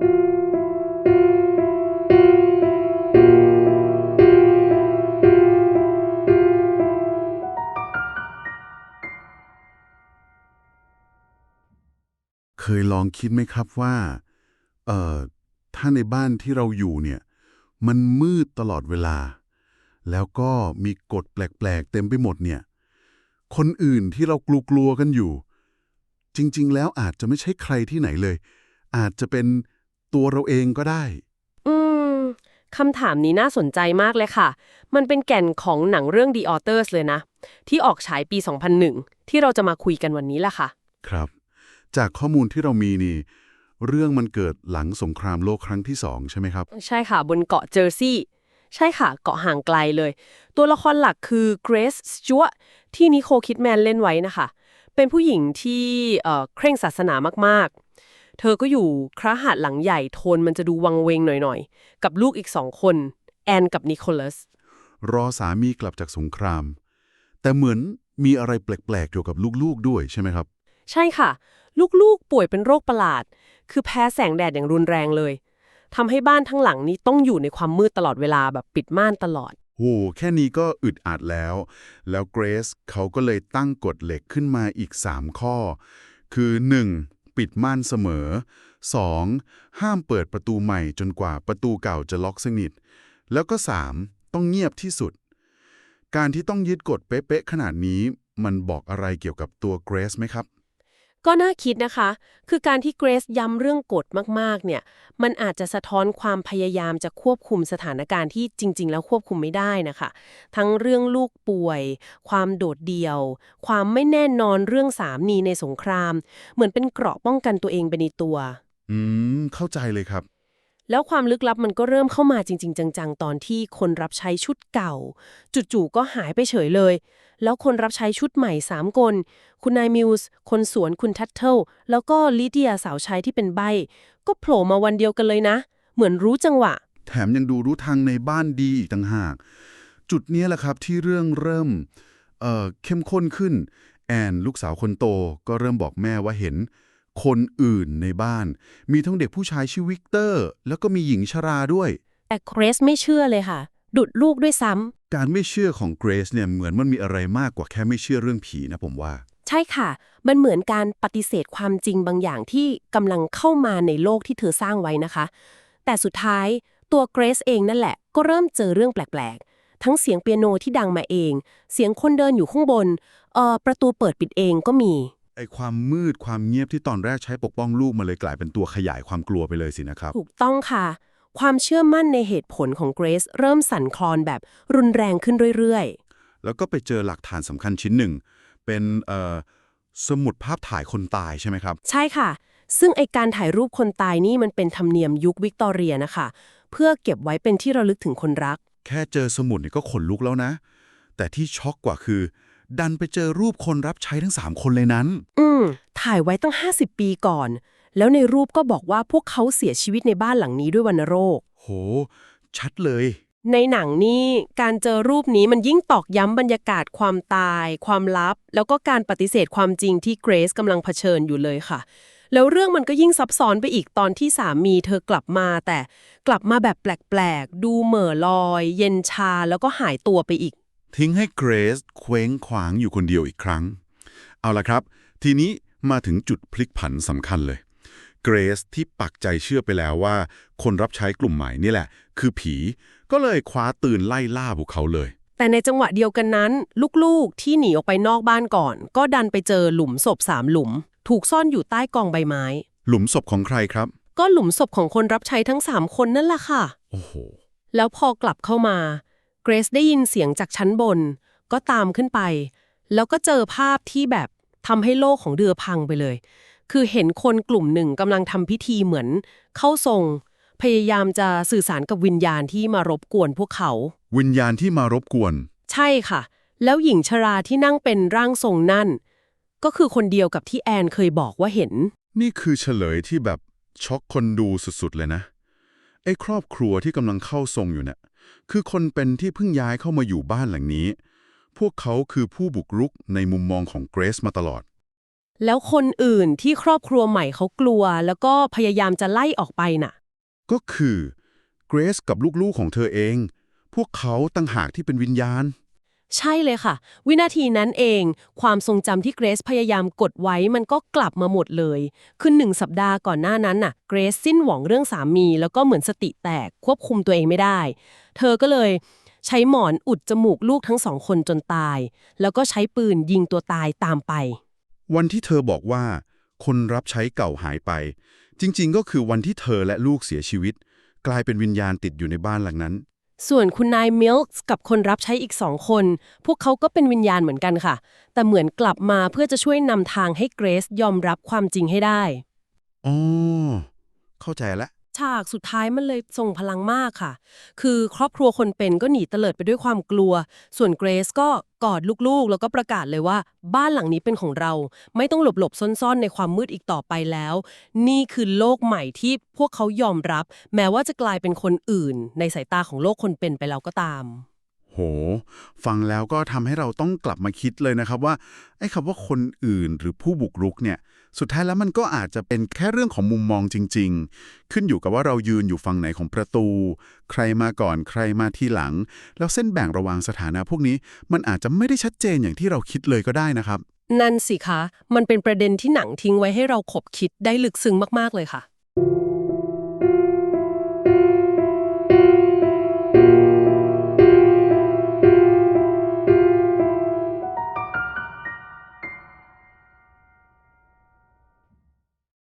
เคยลองคิดไหมครับว่า เอ่อ ถ้าในบ้านที่เราอยู่เนี่ย มันมืดตลอดเวลา แล้วก็มีกฎแปลกๆ เต็มไปหมดเนี่ย คนอื่นที่เรากลัวๆกันอยู่ จริง ๆ แล้วอาจจะไม่ใช่ใครที่ไหนเลย อาจจะเป็น ตัวเราเองก็ได้ อืมคำถามนี้น่าสนใจมากเลยค่ะ มันเป็นแก่นของหนังเรื่อง The Authors เลยนะ ที่ออกฉายปี 2001 ที่เราจะมาคุยกันวันนี้แหละค่ะ ครับ จากข้อมูลที่เรามีนี่ เรื่องมันเกิดหลังสงครามโลกครั้งที่สองใช่ไหมครับ ใช่ค่ะ บนเกาะเจอร์ซีย์ใช่ค่ะ เกาะห่างไกลเลย ตัวละครหลักคือเกรซสจวตที่นิโคลคิดแมนเล่นไว้นะคะ เป็นผู้หญิงที่เอ่อเคร่งศาสนามากๆ เธอก็อยู่คราหาดหลังใหญ่โทนมันจะดูวังเวงหน่อยๆ กับลูกอีกสองคน แอนกับนิโคลัส รอสามีกลับจากสงคราม แต่เหมือนมีอะไรแปลกๆเกี่ยวกับลูกๆด้วยใช่ไหมครับ ใช่ค่ะ ลูกๆป่วยเป็นโรคประหลาด คือแพ้แสงแดดอย่างรุนแรงเลยทำให้บ้านทั้งหลังนี้ต้องอยู่ในความมืดตลอดเวลาแบบปิดม่านตลอดโหแค่นี้ก็อึดอัดแล้ว แล้วเกรซเขาก็เลยตั้งกฎเหล็กขึ้นมาอีก 3 ข้อ คือ 1. ปิดม่านเสมอ 2. ห้ามเปิดประตูใหม่จนกว่าประตูเก่าจะล็อกสนิท แล้วก็ 3. ต้องเงียบที่สุด การที่ต้องยึดกฎเป๊ะๆขนาดนี้ มันบอกอะไรเกี่ยวกับตัวเกรซไหมครับ ก็น่าคิดนะคะ คือการที่เกรซย้ำเรื่องกฎมากๆ เนี่ย มันอาจจะสะท้อนความพยายามจะควบคุมสถานการณ์ที่จริง ๆ แล้วควบคุมไม่ได้นะคะ ทั้งเรื่องลูกป่วย ความโดดเดี่ยว ความไม่แน่นอนเรื่องสามีในสงคราม เหมือนเป็นเกราะป้องกันตัวเองไปในตัว อืม เข้าใจเลยครับ แล้วความลึกลับมันก็เริ่มเข้ามาจริง ๆ จัง ๆ ตอนที่คนรับใช้ชุดเก่า จู่ๆก็หายไปเฉยเลย แล้วคนรับใช้ชุดใหม่3คน คุณนายมิวส์ คนสวนคุณทัตเทิล แล้วก็ลิเดียสาวใช้ที่เป็นใบ ก็โผล่มาวันเดียวกันเลยนะ เหมือนรู้จังหวะ แถมยังดูรู้ทางในบ้านดีอีกต่างหาก จุดนี้แหละครับที่เรื่องเริ่มเอ่อเข้มข้นขึ้น แอนลูกสาวคนโตก็เริ่มบอกแม่ว่าเห็น คนอื่นในบ้าน มีทั้งเด็กผู้ชายชื่อวิกเตอร์ แล้วก็มีหญิงชราด้วย แต่เกรซไม่เชื่อเลยค่ะ ดุดลูกด้วยซ้ำการไม่เชื่อของเกรซเนี่ยเหมือนมันมีอะไรมากกว่าแค่ไม่เชื่อเรื่องผีนะผมว่า ใช่ค่ะ มันเหมือนการปฏิเสธความจริงบางอย่างที่กำลังเข้ามาในโลกที่เธอสร้างไว้นะคะ แต่สุดท้ายตัวเกรซเองนั่นแหละ ก็เริ่มเจอเรื่องแปลกๆ ทั้งเสียงเปียโนที่ดังมาเอง เสียงคนเดินอยู่ข้างบนเอ่อประตูเปิดปิดเองก็มี ไอความมืดความเงียบที่ตอนแรกใช้ปกป้องลูกมาเลยกลายเป็นตัวขยายความกลัวไปเลยสินะครับ ถูกต้องค่ะ ความเชื่อมั่นในเหตุผลของเกรซเริ่มสั่นคลอนแบบรุนแรงขึ้นเรื่อยๆ แล้วก็ไปเจอหลักฐานสำคัญชิ้นหนึ่ง เป็นเอ่อสมุดภาพถ่ายคนตายใช่ไหมครับ ใช่ค่ะ ซึ่งไอการถ่ายรูปคนตายนี่มันเป็นธรรมเนียมยุควิกตอเรียนะคะ เพื่อเก็บไว้เป็นที่ระลึกถึงคนรัก แค่เจอสมุดนี่ก็ขนลุกแล้วนะ แต่ที่ช็อกกว่าคือ ดันไปเจอรูปคนรับใช้ทั้ง 3 คนเลยนั้น อืม ถ่ายไว้ตั้ง 50 ปีก่อน แล้วในรูปก็บอกว่าพวกเขาเสียชีวิตในบ้านหลังนี้ด้วยวัณโรค โห ชัดเลย ในหนังนี่การเจอรูปนี้มันยิ่งตอกย้ำบรรยากาศความตาย ความลับ แล้วก็การปฏิเสธความจริงที่เกรซกำลังเผชิญอยู่เลยค่ะ แล้วเรื่องมันก็ยิ่งซับซ้อนไปอีกตอนที่สามีเธอกลับมาแต่กลับมาแบบแปลกๆ ดูเหม่อลอย เย็นชาแล้วก็หายตัวไปอีก ทิ้งให้เกรซเคว้งขวางอยู่คนเดียวอีกครั้ง เอาละครับ ทีนี้มาถึงจุดพลิกผันสำคัญเลย เกรซที่ปักใจเชื่อไปแล้วว่า คนรับใช้กลุ่มใหม่นี่แหละ คือผีก็เลยคว้าตื่นไล่ล่าพวกเขาเลย แต่ในจังหวะเดียวกันนั้น ลูกๆที่หนีออกไปนอกบ้านก่อน ก็ดันไปเจอหลุมศพสามหลุม ถูกซ่อนอยู่ใต้กองใบไม้ หลุมศพของใครครับ ก็หลุมศพของคนรับใช้ทั้งสามคนนั่นแหละค่ะ โอ้โห แล้วพอกลับเข้ามา เกรซได้ยินเสียงจากชั้นบน ก็ตามขึ้นไป แล้วก็เจอภาพที่แบบทำให้โลกของเดือพังไปเลย คือเห็นคนกลุ่มหนึ่งกำลังทำพิธีเหมือน เข้าทรง พยายามจะสื่อสารกับวิญญาณที่มารบกวนพวกเขา วิญญาณที่มารบกวน ใช่ค่ะ แล้วหญิงชราที่นั่งเป็นร่างทรงนั่น ก็คือคนเดียวกับที่แอนเคยบอกว่าเห็น นี่คือเฉลยที่แบบช็อกคนดูสุดๆเลยนะไอ้ครอบครัวที่กำลังเข้าทรงอยู่เนี่ย คือคนเป็นที่เพิ่งย้ายเข้ามาอยู่บ้านหลังนี้ พวกเขาคือผู้บุกรุกในมุมมองของเกรซมาตลอด แล้วคนอื่นที่ครอบครัวใหม่เขากลัว แล้วก็พยายามจะไล่ออกไปน่ะ ก็คือเกรซกับลูกๆของเธอเอง พวกเขาตั้งหากที่เป็นวิญญาณ ใช่เลยค่ะ วินาทีนั้นเอง ความทรงจำที่เกรซพยายามกดไว้มันก็กลับมาหมดเลยคือหนึ่งสัปดาห์ก่อนหน้านั้นน่ะเกรซสิ้นหวังเรื่องสามี แล้วก็เหมือนสติแตกควบคุมตัวเองไม่ได้ เธอก็เลยใช้หมอนอุดจมูกลูกทั้งสองคนจนตาย แล้วก็ใช้ปืนยิงตัวตายตามไป วันที่เธอบอกว่า คนรับใช้เก่าหายไป จริง ๆ ก็คือวันที่เธอและลูกเสียชีวิต กลายเป็นวิญญาณติดอยู่ในบ้านหลังนั้น ส่วนคุณนายมิลส์กับคนรับใช้อีกสองคน พวกเขาก็เป็นวิญญาณเหมือนกันค่ะ แต่เหมือนกลับมาเพื่อจะช่วยนำทางให้เกรซยอมรับความจริงให้ได้ อ๋อ เข้าใจแล้ว ฉากสุดท้ายมันเลยส่งพลังมากค่ะ คือครอบครัวคนเป็นก็หนีเตลิดไปด้วยความกลัว ส่วนเกรซก็กอดลูกๆ แล้วก็ประกาศเลยว่า บ้านหลังนี้เป็นของเรา ไม่ต้องหลบๆ ซ่อนๆ ในความมืดอีกต่อไปแล้ว นี่คือโลกใหม่ที่พวกเขายอมรับ แม้ว่าจะกลายเป็นคนอื่น ในสายตาของโลกคนเป็นไปแล้วก็ตาม ฟังแล้วก็ทำให้เราต้องกลับมาคิดเลยนะครับว่าไอ้คำว่าคนอื่นหรือผู้บุกรุกเนี่ย สุดท้ายแล้วมันก็อาจจะเป็นแค่เรื่องของมุมมองจริง ๆ ขึ้นอยู่กับว่าเรายืนอยู่ฝั่งไหนของประตู ใครมาก่อนใครมาที่หลัง แล้วเส้นแบ่งระหว่างสถานะพวกนี้ มันอาจจะไม่ได้ชัดเจนอย่างที่เราคิดเลยก็ได้นะครับ นั่นสิคะ มันเป็นประเด็นที่หนังทิ้งไว้ให้เราขบคิดได้ลึกซึ้งมากๆเลยค่ะ